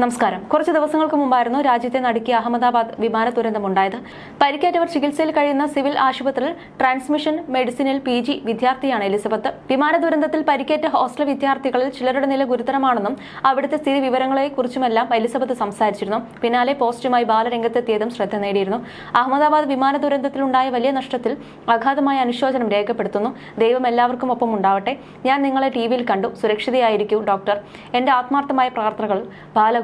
നമസ്കാരം. കുറച്ച് ദിവസങ്ങൾക്ക് മുമ്പായിരുന്നു രാജ്യത്തെ നടുക്കിയ അഹമ്മദാബാദ് വിമാന ദുരന്തമുണ്ടായത്. പരിക്കേറ്റവർ ചികിത്സയിൽ കഴിയുന്ന സിവിൽ ആശുപത്രിയിൽ ട്രാൻസ്മിഷൻ മെഡിസിനിൽ പി ജി വിദ്യാർത്ഥിയാണ് എലിസബത്ത്. വിമാന ദുരന്തത്തിൽ പരിക്കേറ്റ ഹോസ്റ്റൽ വിദ്യാർത്ഥികളിൽ ചിലരുടെ നില ഗുരുതരമാണെന്നും അവിടുത്തെ സ്ഥിതി വിവരങ്ങളെക്കുറിച്ചുമെല്ലാം എലിസബത്ത് സംസാരിച്ചിരുന്നു. പിന്നാലെ പോസ്റ്റുമായി ബാലരംഗത്തെത്തിയതും ശ്രദ്ധ നേടിയിരുന്നു. അഹമ്മദാബാദ് വിമാന ദുരന്തത്തിലുണ്ടായ വലിയ നഷ്ടത്തിൽ അഗാധമായ അനുശോചനം രേഖപ്പെടുത്തുന്നു. ദൈവം എല്ലാവർക്കും ഒപ്പം ഉണ്ടാവട്ടെ. ഞാൻ നിങ്ങളെ ടി വിയിൽ കണ്ടു. സുരക്ഷിതയായിരിക്കും ഡോക്ടർ. എന്റെ ആത്മാർത്ഥമായ പ്രാർത്ഥനകൾ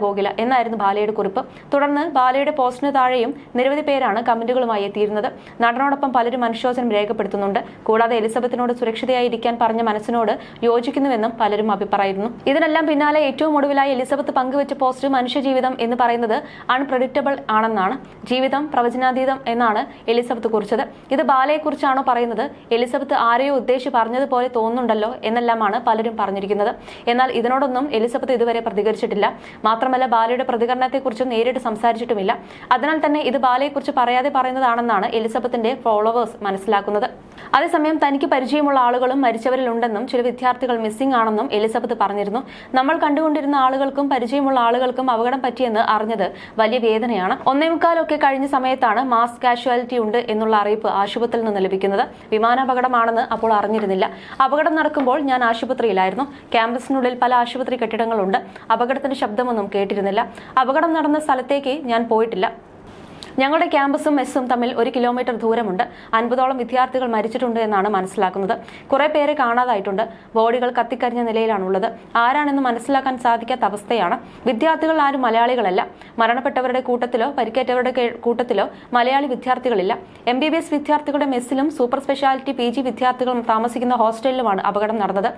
ബാലഗോകുല എന്നായിരുന്നു ബാലയുടെ കുറിപ്പ്. തുടർന്ന് ബാലയുടെ പോസ്റ്റിന് താഴെയും നിരവധി പേരാണ് കമന്റുകളുമായി എത്തിയിരുന്നത്. നടനോടൊപ്പം പലരും മനുഷ്യോചനം രേഖപ്പെടുത്തുന്നുണ്ട്. കൂടാതെ എലിസബത്തിനോട് സുരക്ഷിതയായിരിക്കാൻ പറഞ്ഞ മനസ്സിനോട് യോജിക്കുന്നുവെന്നും പലരും അഭിപ്രായമായിരുന്നു ഇതിനെല്ലാം പിന്നാലെ ഏറ്റവും ഒടുവിലായി എലിസബത്ത് പങ്കുവച്ച പോസ്റ്റ് മനുഷ്യജീവിതം എന്ന് പറയുന്നത് അൺപ്രഡിക്റ്റബിൾ ആണെന്നാണ്. ജീവിതം പ്രവചനാതീതം എന്നാണ് എലിസബത്ത് കുറിച്ചത്. ഇത് ബാലയെക്കുറിച്ചാണോ പറയുന്നത്? എലിസബത്ത് ആരെയോ ഉദ്ദേശിച്ച് പറഞ്ഞതുപോലെ തോന്നുന്നുണ്ടല്ലോ എന്നെല്ലാമാണ് പലരും പറഞ്ഞിരിക്കുന്നത്. എന്നാൽ ഇതിനോടൊന്നും എലിസബത്ത് ഇതുവരെ പ്രതികരിച്ചിട്ടില്ല. മാത്രമല്ല ബാലയുടെ പ്രതികരണത്തെക്കുറിച്ച് നേരിട്ട് സംസാരിച്ചിട്ടുമില്ല. അതിനാൽ തന്നെ ഇത് ബാലയെക്കുറിച്ച് പറയാതെ പറയുന്നതാണെന്നാണ് എലിസബത്തിന്റെ ഫോളോവേഴ്സ് മനസ്സിലാക്കുന്നത്. അതേസമയം തനിക്ക് പരിചയമുള്ള ആളുകളും മരിച്ചവരിലുണ്ടെന്നും ചില വിദ്യാർത്ഥികൾ മിസ്സിംഗ് ആണെന്നും എലിസബത്ത് പറഞ്ഞിരുന്നു. നമ്മൾ കണ്ടുകൊണ്ടിരുന്ന ആളുകൾക്കും പരിചയമുള്ള ആളുകൾക്കും അപകടം പറ്റിയെന്ന് അറിഞ്ഞത് വലിയ വേദനയാണ്. ഒന്നേമുക്കാലൊക്കെ കഴിഞ്ഞ സമയത്താണ് മാസ് കാഷ്വാലിറ്റി ഉണ്ട് എന്നുള്ള അറിയിപ്പ് ആശുപത്രിയിൽ നിന്ന് ലഭിക്കുന്നത്. വിമാനാപകടമാണെന്ന് അപ്പോൾ അറിഞ്ഞിരുന്നില്ല. അപകടം നടക്കുമ്പോൾ ഞാൻ ആശുപത്രിയിലായിരുന്നു. ക്യാമ്പസിനുള്ളിൽ പല ആശുപത്രി കെട്ടിടങ്ങളുണ്ട്. അപകടത്തിന്റെ ശബ്ദമൊന്നും കേട്ടിരുന്നില്ല. അപകടം നടന്ന സ്ഥലത്തേക്ക് ഞാൻ പോയിട്ടില്ല. ഞങ്ങളുടെ ക്യാമ്പസും മെസ്സും തമ്മിൽ ഒരു കിലോമീറ്റർ ദൂരമുണ്ട്. അൻപതോളം വിദ്യാർത്ഥികൾ മരിച്ചിട്ടുണ്ട് എന്നാണ് മനസ്സിലാക്കുന്നത്. കുറെ പേരെ കാണാതായിട്ടുണ്ട്. ബോഡികൾ കത്തിക്കരിഞ്ഞ നിലയിലാണുള്ളത്. ആരാണെന്ന് മനസ്സിലാക്കാൻ സാധിക്കാത്ത അവസ്ഥയാണ്. വിദ്യാർത്ഥികൾ ആരും മലയാളികളല്ല. മരണപ്പെട്ടവരുടെ കൂട്ടത്തിലോ പരിക്കേറ്റവരുടെ കൂട്ടത്തിലോ മലയാളി വിദ്യാർത്ഥികളില്ല. എം ബി ബി എസ് വിദ്യാർത്ഥികളുടെ മെസ്സിലും സൂപ്പർ സ്പെഷ്യാലിറ്റി പി ജി വിദ്യാർത്ഥികളും താമസിക്കുന്ന ഹോസ്റ്റലിലുമാണ് അപകടം നടന്നത്.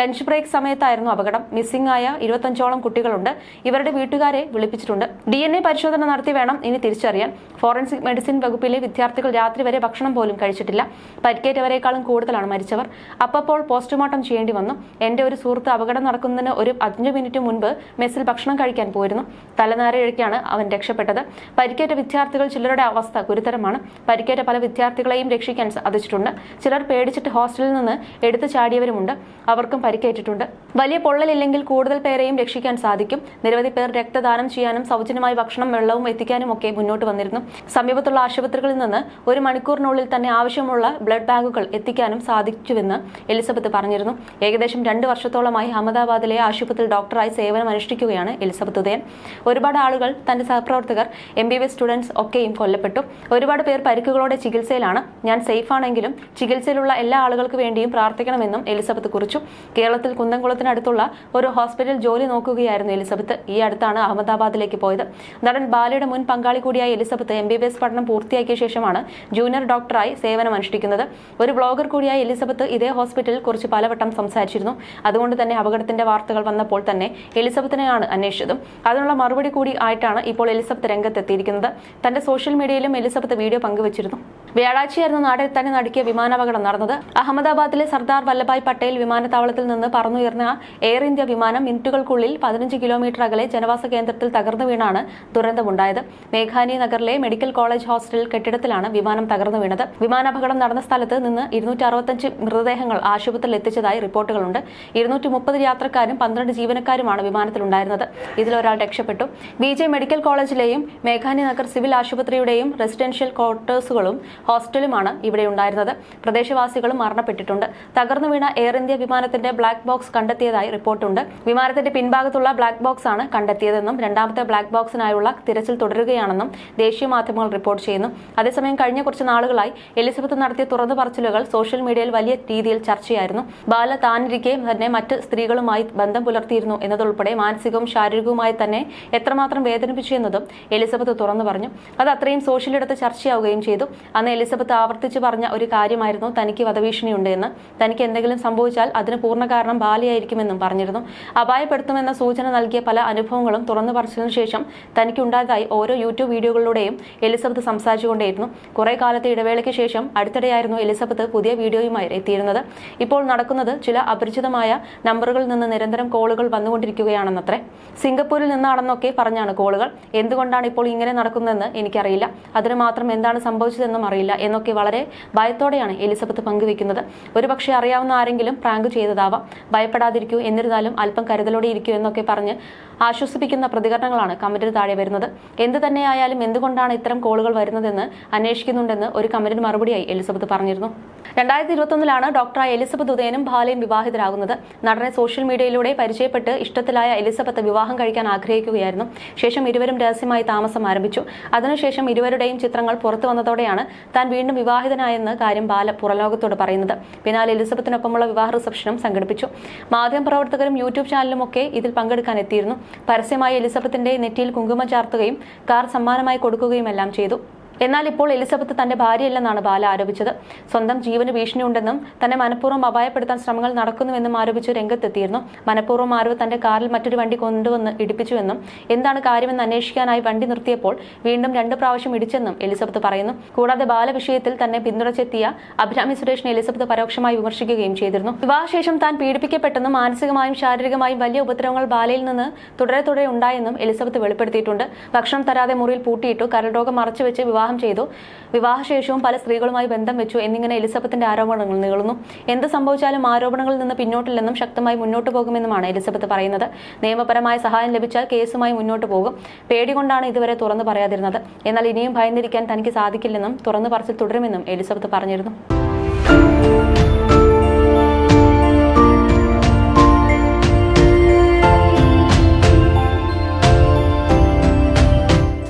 ലഞ്ച് ബ്രേക്ക് സമയത്തായിരുന്നു അപകടം. മിസ്സിംഗ് ആയ ഇരുപത്തഞ്ചോളം കുട്ടികളുണ്ട്. ഇവരുടെ വീട്ടുകാരെ വിളിപ്പിച്ചിട്ടുണ്ട്. ഡി പരിശോധന നടത്തി വേണം ഇനി തിരിച്ചറിയാൻ. ഫോറൻസിക് മെഡിസിൻ വകുപ്പിലെ വിദ്യാർത്ഥികൾ രാത്രി വരെ ഭക്ഷണം പോലും കഴിച്ചിട്ടില്ല. പരിക്കേറ്റവരെക്കാളും കൂടുതലാണ് മരിച്ചവർ. അപ്പോൾ പോസ്റ്റ്മോർട്ടം ചെയ്യേണ്ടി വന്നു. എന്റെ ഒരു സുഹൃത്ത് അപകടം നടക്കുന്നതിന് ഒരു അഞ്ചു മിനിറ്റ് മുൻപ് മെസ്സിൽ ഭക്ഷണം കഴിക്കാൻ പോയിരുന്നു. തലനാരഴയ്ക്കാണ് അവൻ രക്ഷപ്പെട്ടത്. പരിക്കേറ്റ വിദ്യാർത്ഥികൾ ചിലരുടെ അവസ്ഥ ഗുരുതരമാണ്. പരിക്കേറ്റ പല വിദ്യാർത്ഥികളെയും രക്ഷിക്കാൻ സാധിച്ചിട്ടുണ്ട്. ചിലർ പേടിച്ചിട്ട് ഹോസ്റ്റലിൽ നിന്ന് എടുത്തു ചാടിയവരുമുണ്ട്. അവർക്കും പരിക്കേറ്റിട്ടുണ്ട്. വലിയ പൊള്ളലില്ലെങ്കിൽ കൂടുതൽ പേരെയും രക്ഷിക്കാൻ സാധിക്കും. നിരവധി പേർ രക്തദാനം ചെയ്യാനും സൗജന്യമായി ഭക്ഷണം വെള്ളവും എത്തിക്കാനും ഒക്കെ മുന്നോട്ട് വന്നിരുന്നു. സമീപത്തുള്ള ആശുപത്രികളിൽ നിന്ന് ഒരു മണിക്കൂറിനുള്ളിൽ തന്നെ ആവശ്യമുള്ള ബ്ലഡ് ബാങ്കുകൾ എത്തിക്കാനും സാധിച്ചുവെന്ന് എലിസബത്ത് പറഞ്ഞിരുന്നു. ഏകദേശം രണ്ട് വർഷത്തോളമായി അഹമ്മദാബാദിലെ ആശുപത്രിയിൽ ഡോക്ടറായി സേവനം അനുഷ്ഠിക്കുകയാണ് എലിസബത്ത് ഉദയൻ. ഒരുപാട് ആളുകൾ തന്റെ സഹപ്രവർത്തകർ എം ബി ബി സ്റ്റുഡൻസ് ഒക്കെയും കൊല്ലപ്പെട്ടു. ഒരുപാട് പേർ പരിക്കുകളോടെ ചികിത്സയിലാണ്. ഞാൻ സേഫ് ആണെങ്കിലും ചികിത്സയിലുള്ള എല്ലാ ആളുകൾക്ക് വേണ്ടിയും പ്രാർത്ഥിക്കണമെന്നും എലിസബത്ത് കുറിച്ചു. കേരളത്തിൽ കുന്തംകുളത്തിനടുത്തുള്ള ഒരു ഹോസ്പിറ്റൽ ജോലി നോക്കുകയായിരുന്നു എലിസബത്ത്. ഈ അടുത്താണ് അഹമ്മദാബാദിലേക്ക് പോയത്. നടൻ ബാലയുടെ മുൻ പങ്കാളി കൂടിയായ Elizabeth M B B S പഠനം പൂർത്തിയാക്കിയ ശേഷമാണ് ജൂനിയർ ഡോക്ടറായി സേവനം അനുഷ്ഠിക്കുന്നത്. ഒരു ബ്ലോഗർ കൂടിയായ എലിസബത്ത് ഇതേ ഹോസ്പിറ്റലിൽ കുറിച്ച് പലവട്ടം സംസാരിച്ചിരുന്നു. അതുകൊണ്ട് തന്നെ അപകടത്തിന്റെ വാർത്തകൾ വന്നപ്പോൾ തന്നെ എലിസബത്തിനെയാണ് അന്വേഷിച്ചതും. അതിനുള്ള മറുപടി കൂടി ആയിട്ടാണ് ഇപ്പോൾ എലിസബത്ത് രംഗത്തെത്തിയിരിക്കുന്നത്. തന്റെ സോഷ്യൽ മീഡിയയിലും എലിസബത്ത് വീഡിയോ പങ്കുവച്ചിരുന്നു. വ്യാഴാഴ്ചയായിരുന്നു നാടിൽ തന്നെ നടുക്കിയ വിമാനാപകടം നടന്നത്. അഹമ്മദാബാദിലെ സർദാർ വല്ലഭായ് പട്ടേൽ വിമാനത്താവളത്തിൽ നിന്ന് പറന്നുയർന്ന എയർ ഇന്ത്യ വിമാനം മിനിറ്റുകൾക്കുള്ളിൽ പതിനഞ്ച് കിലോമീറ്റർ അകലെ ജനവാസ കേന്ദ്രത്തിൽ തകർന്നു വീണാണ് ദുരന്തമുണ്ടായത്. മേഘാനി നഗറിലെ മെഡിക്കൽ കോളേജ് ഹോസ്റ്റൽ കെട്ടിടത്തിലാണ് വിമാനം തകർന്നു വീണത്. വിമാനാപകടം നടന്ന സ്ഥലത്ത് നിന്ന് ഇരുന്നൂറ്റി അറുപത്തഞ്ച് മൃതദേഹങ്ങൾ ആശുപത്രിയിൽ എത്തിച്ചതായി റിപ്പോർട്ടുകളുണ്ട്. ഇരുന്നൂറ്റി മുപ്പത് യാത്രക്കാരും പന്ത്രണ്ട് ജീവനക്കാരുമാണ് വിമാനത്തിലുണ്ടായിരുന്നത്. ഇതിലൊരാൾ രക്ഷപ്പെട്ടു. ബി ജെ മെഡിക്കൽ കോളേജിലെയും മേഘാനി നഗർ സിവിൽ ആശുപത്രിയുടെയും റെസിഡൻഷ്യൽ ക്വാർട്ടേഴ്സുകളും ഹോസ്റ്റലുമാണ് ഇവിടെ ഉണ്ടായിരുന്നത്. പ്രദേശവാസികളും മരണപ്പെട്ടിട്ടുണ്ട്. തകർന്നു വീണ എയർ ഇന്ത്യ വിമാനത്തിന്റെ ബ്ലാക്ക് ബോക്സ് കണ്ടെത്തിയതായി റിപ്പോർട്ടുണ്ട്. വിമാനത്തിന്റെ പിൻഭാഗത്തുള്ള ബ്ലാക്ക് ബോക്സ് ആണ് കണ്ടെത്തിയതെന്നും രണ്ടാമത്തെ ബ്ലാക്ക് ബോക്സിനായുള്ള തിരച്ചിൽ തുടരുകയാണെന്നും ദേശീയ മാധ്യമങ്ങൾ റിപ്പോർട്ട് ചെയ്യുന്നു. അതേസമയം കഴിഞ്ഞ കുറച്ച് നാളുകളായി എലിസബത്ത് നടത്തിയ തുറന്നു പറച്ചിലുകൾ സോഷ്യൽ മീഡിയയിൽ വലിയ രീതിയിൽ ചർച്ചയായിരുന്നു. ബാല താനിരിക്കെ തന്നെ മറ്റ് സ്ത്രീകളുമായി ബന്ധം പുലർത്തിയിരുന്നു എന്നതുൾപ്പെടെ മാനസികവും ശാരീരികവുമായി തന്നെ എത്രമാത്രം വേദനിപ്പിച്ചു എന്നതും എലിസബത്ത് തുറന്നു പറഞ്ഞു. അത് അത്രയും സോഷ്യലിടത്ത് ചർച്ചയാവുകയും ചെയ്തു. അന്ന് എലിസബത്ത് ആവർത്തിച്ച് പറഞ്ഞ ഒരു കാര്യമായിരുന്നു തനിക്ക് വധഭീഷണിയുണ്ട് എന്ന് തനിക്ക് എന്തെങ്കിലും സംഭവിച്ചാൽ അതിന് പൂർണ കാരണം ബാലയായിരിക്കുമെന്നും പറഞ്ഞിരുന്നു. അപായപ്പെടുത്തുമെന്ന സൂചന നൽകിയ പല അനുഭവങ്ങളും തുറന്നു പറച്ചതിനു ശേഷം തനിക്കുണ്ടായതായി ഓരോ യൂട്യൂബ് വീഡിയോകളിലൂടെയും എലിസബത്ത് സംസാരിച്ചുകൊണ്ടേയിരുന്നു. കുറേ കാലത്തെ ഇടവേളയ്ക്ക് ശേഷം അടുത്തിടെയായിരുന്നു എലിസബത്ത് പുതിയ വീഡിയോയുമായി എത്തിയിരുന്നത്. ഇപ്പോൾ നടക്കുന്നത് ചില അപരിചിതമായ നമ്പറുകളിൽ നിന്ന് നിരന്തരം കോളുകൾ വന്നുകൊണ്ടിരിക്കുകയാണെന്നത്രേ. സിംഗപ്പൂരിൽ നിന്നാണെന്നൊക്കെ പറഞ്ഞാണ് കോളുകൾ. എന്തുകൊണ്ടാണ് ഇപ്പോൾ ഇങ്ങനെ നടക്കുന്നതെന്ന് എനിക്കറിയില്ല. അതിന് മാത്രം എന്താണ് സംഭവിച്ചതെന്നും അറിയില്ല എന്നൊക്കെ വളരെ ഭയത്തോടെയാണ് എലിസബത്ത് പങ്കുവെക്കുന്നത് ഒരുപക്ഷെ അറിയാവുന്ന ആരെങ്കിലും പ്രാങ്ക് ചെയ്തതാവാം. ഭയപ്പെടാതിരിക്കൂ എന്നിരുന്നാലും അല്പം കരുതലോടെ ഇരിക്കൂ എന്നൊക്കെ പറഞ്ഞ് ആശ്വസിപ്പിക്കുന്ന പ്രതികരണങ്ങളാണ് കമന്റിന് താഴെ വരുന്നത്. എന്ത് തന്നെയായാലും എന്തുകൊണ്ടാണ് ഇത്തരം കോളുകൾ വരുന്നതെന്ന് അന്വേഷിക്കുന്നുണ്ടെന്ന് ഒരു കമന്റിന് മറുപടിയായി എലിസബത്ത് പറഞ്ഞിരുന്നു രണ്ടായിരത്തി ഇരുപത്തൊന്നിലാണ് ഡോക്ടറായ എലിസബത്ത് ഉദയനും ഭാലയും വിവാഹിതരാകുന്നത്. നടനെ സോഷ്യൽ മീഡിയയിലൂടെ പരിചയപ്പെട്ട് ഇഷ്ടത്തിലായ എലിസബത്ത് വിവാഹം കഴിക്കാൻ ആഗ്രഹിക്കുകയായിരുന്നു. ശേഷം ഇരുവരും രഹസ്യമായി താമസം ആരംഭിച്ചു. അതിനുശേഷം ഇരുവരുടെയും ചിത്രങ്ങൾ പുറത്തു വന്നതോടെയാണ് താൻ വീണ്ടും വിവാഹിതനായെന്ന് കാര്യം ബാല പുറലോകത്തോട് പറയുന്നത്. പിന്നാലെ എലിസബത്തിനൊപ്പമുള്ള വിവാഹ റിസപ്ഷനും സംഘടിപ്പിച്ചു. മാധ്യമപ്രവർത്തകരും യൂട്യൂബ് ചാനലും ഒക്കെ ഇതിൽ പങ്കെടുക്കാൻ എത്തിയിരുന്നു. പരസ്യമായി എലിസബത്തിന്റെ നെറ്റിയിൽ കുങ്കുമം ചാർത്തുകയും കാർ സമ്മാനമായി കൊടുക്കുകയും എല്ലാം ചെയ്തു. എന്നാൽ ഇപ്പോൾ എലിസബത്ത് തന്റെ ഭാര്യയല്ലെന്നാണ് ബാല ആരോപിച്ചത്. സ്വന്തം ജീവന് ഭീഷണിയുണ്ടെന്നും തന്നെ മനഃപൂർവം അപായപ്പെടുത്താൻ ശ്രമങ്ങൾ നടക്കുന്നുവെന്നും ആരോപിച്ച് രംഗത്തെത്തിയിരുന്നു. മനഃപൂർവം ആരോ തന്റെ കാറിൽ മറ്റൊരു വണ്ടി കൊണ്ടുവന്ന് ഇടിപ്പിച്ചുവെന്നും എന്താണ് കാര്യമെന്ന് അന്വേഷിക്കാനായി വണ്ടി നിർത്തിയപ്പോൾ വീണ്ടും രണ്ട് പ്രാവശ്യം ഇടിച്ചെന്നും എലിസബത്ത് പറയുന്നു. കൂടാതെ ബാല വിഷയത്തിൽ തന്നെ പിന്തുണച്ചെത്തിയ അഭിരാമി സുരേഷിനെ എലിസബത്ത് പരോക്ഷമായി വിമർശിക്കുകയും ചെയ്തിരുന്നു. വിവാഹശേഷം താൻ പീഡിപ്പിക്കപ്പെട്ടെന്നും മാനസികമായും ശാരീരികമായും വലിയ ഉപദ്രവങ്ങൾ ബാലയിൽ നിന്ന് തുടരെ തുടരെ ഉണ്ടായെന്നും എലിസബത്ത് വെളിപ്പെടുത്തിയിട്ടുണ്ട്. ഭക്ഷണം തരാതെ മുറിയിൽ പൂട്ടിയിട്ടു കരൾ രോഗം മറച്ചുവെച്ച് വിവാഹം ചെയ്തു. വിവാഹശേഷവും പല സ്ത്രീകളുമായി ബന്ധം വെച്ചു. എന്നിങ്ങനെ എലിസബത്തിന്റെ ആരോപണങ്ങൾ നീളുന്നു. എന്ത് സംഭവിച്ചാലും ആരോപണങ്ങളിൽ നിന്ന് പിന്നോട്ടില്ലെന്നും ശക്തമായി മുന്നോട്ട് പോകുമെന്നുമാണ് എലിസബത്ത് പറയുന്നത്. നിയമപരമായ സഹായം ലഭിച്ചാൽ കേസുമായി മുന്നോട്ട് പോകും. പേടി പേടികൊണ്ടാണ് ഇതുവരെ തുറന്നു പറയാതിരുന്നത്. എന്നാൽ ഇനിയും ഭയന്നിരിക്കാൻ തനിക്ക് സാധിക്കില്ലെന്നും തുറന്നു പറച്ചിൽ തുടരുമെന്നും എലിസബത്ത് പറഞ്ഞിരുന്നു.